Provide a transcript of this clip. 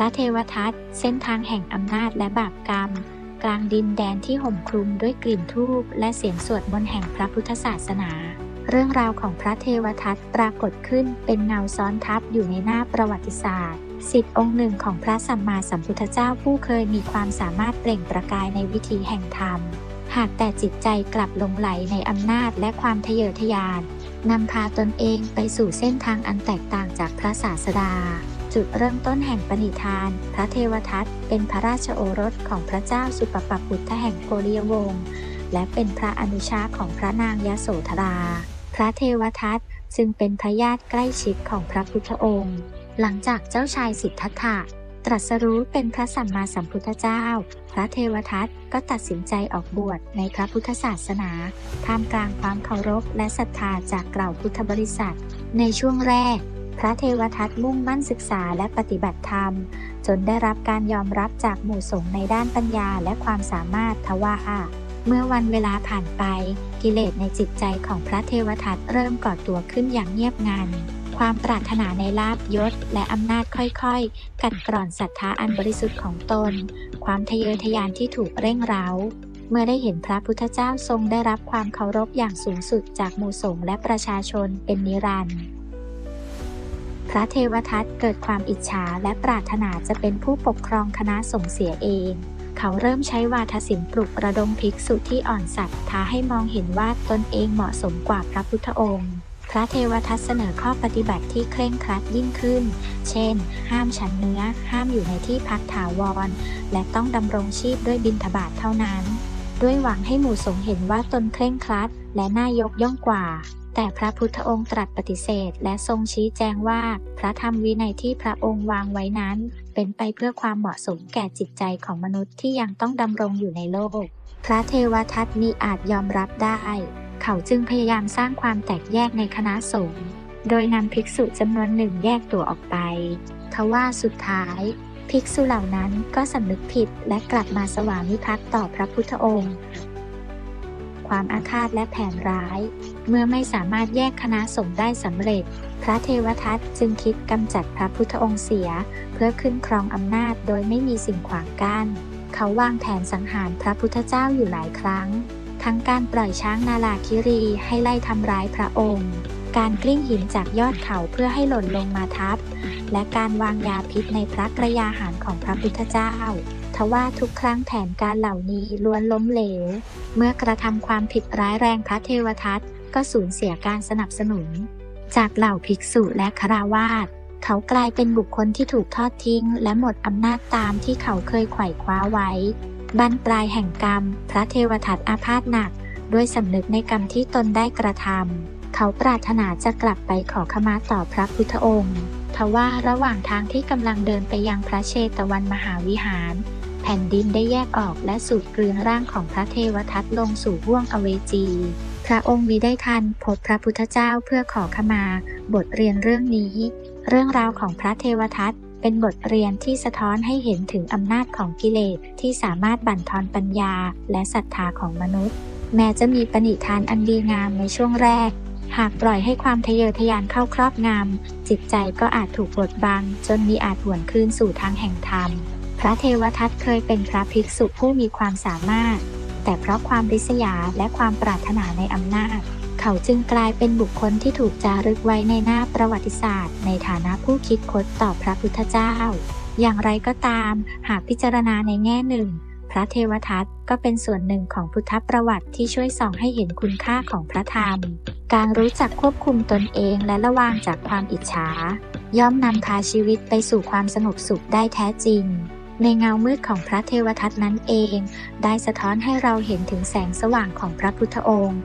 ระเทวทัตเส้นทางแห่งอำนาจและบาปกรรม กลางดินแดนที่ห่มคลุมด้วยกลิ่นทูบและเสียงสวดมนต์แห่งพระพุทธศาสนา เรื่องราวของพระเทวทัตปรากฏขึ้นเป็นเงาซ้อนทับอยู่ในหน้าประวัติศาสตร์สิทธิองค์หนึ่งของพระสัมมาสัมพุทธเจ้าผู้เคยมีความสามารถเปล่งประกายในวิถีแห่งธรรม หากแต่จิตใจกลับลงไหลในอำนาจและความทะเยอทะยานนำพาตนเองไปสู่เส้นทางอันแตกต่างจากพระศาสดา จุดเริ่มต้นแห่งปณิธาน พระเทวทัตเป็นพระราชโอรสของพระเจ้าสุปปปุทธแห่งโกริยวงศ์และเป็นพระอนุชาของพระนางยโสธรา พระเทวทัตจึงเป็นพระญาติใกล้ชิดของพระพุทธองค์ หลังจากเจ้าชายสิทธัตถะตรัสรู้เป็นพระสัมมาสัมพุทธเจ้า พระเทวทัตก็ตัดสินใจออกบวชในพระพุทธศาสนาท่ามกลางความเคารพและศรัทธาจากกล่าวพุทธบริษัท ในช่วงแรก พระเทวทัตมุ่งมั่นศึกษาและปฏิบัติธรรม จนได้รับการยอมรับจากหมู่สงฆ์ในด้านปัญญาและความสามารถทว่าเมื่อวันเวลาผ่านไป กิเลสในจิตใจของพระเทวทัตเริ่มก่อตัวขึ้นอย่างเงียบงันความปรารถนาในลาบยศ และอำนาจค่อยๆ กัดกร่อนศรัทธาอันบริสุทธิ์ของตน ความทะเยอทะยานที่ถูกเร่งเร้า เมื่อได้เห็นพระพุทธเจ้าทรงได้รับความเคารพอย่างสูงสุดจากหมู่สงฆ์และประชาชนเป็นนิรันดร์ พระเทวทัตเกิดความอิจฉาและปรารถนาจะเป็นผู้ปกครองคณะสงฆ์เสียเอง เขาเริ่มใช้วาทศิลป์ปลุกระดมภิกษุที่อ่อนสัตย์ท้าให้มองเห็นว่าตนเองเหมาะสมกว่าพระพุทธองค์ พระเทวทัตเสนอข้อปฏิบัติที่เคร่งครัดยิ่งขึ้น เช่น ห้ามฉันเนื้อ ห้ามอยู่ในที่พักถาวร และต้องดำรงชีพด้วยบิณฑบาตเท่านั้น ด้วยหวังให้หมู่สงฆ์เห็นว่าตนเคร่งครัดและน่ายกย่องกว่า แต่พระพุทธองค์ตรัสปฏิเสธ และทรงชี้แจงว่า พระธรรมวินัยที่พระองค์วางไว้นั้น เป็นไปเพื่อความเหมาะสมแก่จิตใจของมนุษย์ที่ยังต้องดำรงอยู่ในโลก พระเทวทัตมิอาจยอมรับได้ เขาจึงพยายามสร้างความแตกแยกในคณะสงฆ์โดยนำภิกษุจำนวนหนึ่งแยกตัวออกไป ทว่าสุดท้าย ภิกษุเหล่านั้นก็สำนึกผิดและกลับมาสวามิภักดิ์ต่อพระพุทธองค์ ความอาฆาตและแผนร้าย เมื่อไม่สามารถแยกคณะสงฆ์ได้สำเร็จ พระเทวทัตจึงคิดกำจัดพระพุทธองค์เสีย เพื่อขึ้นครองอำนาจโดยไม่มีสิ่งขวางกั้นเขาวางแผนสังหารพระพุทธเจ้าอยู่หลายครั้ง ทั้งการปล่อยช้างนาลาคิรีให้ไล่ทำร้ายพระองค์ การกลิ้งหินจากยอดเขาเพื่อให้หล่นลงมาทับ และการวางยาพิษในพระกระยาหารของพระพุทธเจ้า ทว่าทุกครั้งแผนการเหล่านี้ล้วนล้มเหลว เมื่อกระทำความผิดร้ายแรงพระเทวทัตก็สูญเสียการสนับสนุน จากเหล่าภิกษุและคราวาสเขากลายเป็นบุคคลที่ถูกทอดทิ้ง และหมดอำนาจตามที่เขาเคยไขว่คว้าไว้บั้นปลายแห่งกรรม พระเทวทัตอาพาธหนัก ด้วยสำนึกในกรรมที่ตนได้กระทำ เขาปรารถนาจะกลับไปขอขมาต่อพระพุทธองค์ทว่าระหว่างทางที่กำลังเดินไปยังพระเชตวันมหาวิหาร แผ่นดินได้แยกออกและสูดกลืนร่างของพระเทวทัตลงสู่ห้วงอเวจี พระองค์มิได้ทันพบพระพุทธเจ้าเพื่อขอขมา บทเรียนเรื่องนี้ เรื่องราวของพระเทวทัตเป็นบทเรียนที่สะท้อนให้เห็นถึงอำนาจของกิเลสที่สามารถบั่นทอนปัญญาและศรัทธาของมนุษย์ แม้จะมีปณิธานอันดีงามในช่วงแรก หากปล่อยให้ความทะเยอทะยานเข้าครอบงำจิตใจก็อาจถูกบดบัง จนมีอาจหวนคืนสู่ทางแห่งธรรม พระเทวทัตเคยเป็นพระภิกษุผู้มีความสามารถ แต่เพราะความริษยาและความปรารถนาในอำนาจ เขาจึงกลายเป็นบุคคลที่ถูกจารึกไว้ในหน้าประวัติศาสตร์ ในฐานะผู้คิดค้นต่อพระพุทธเจ้า อย่างไรก็ตาม หากพิจารณาในแง่หนึ่ง พระเทวทัตก็เป็นส่วนหนึ่งของพุทธประวัติที่ช่วยส่องให้เห็นคุณค่าของพระธรรม การรู้จักควบคุมตนเองและระวางจากความอิจฉา ย่อมนำพาชีวิตไปสู่ความสงบสุขได้แท้จริง ในเงามืดของพระเทวทัตนั้นเอง ได้สะท้อนให้เราเห็นถึงแสงสว่างของพระพุทธองค์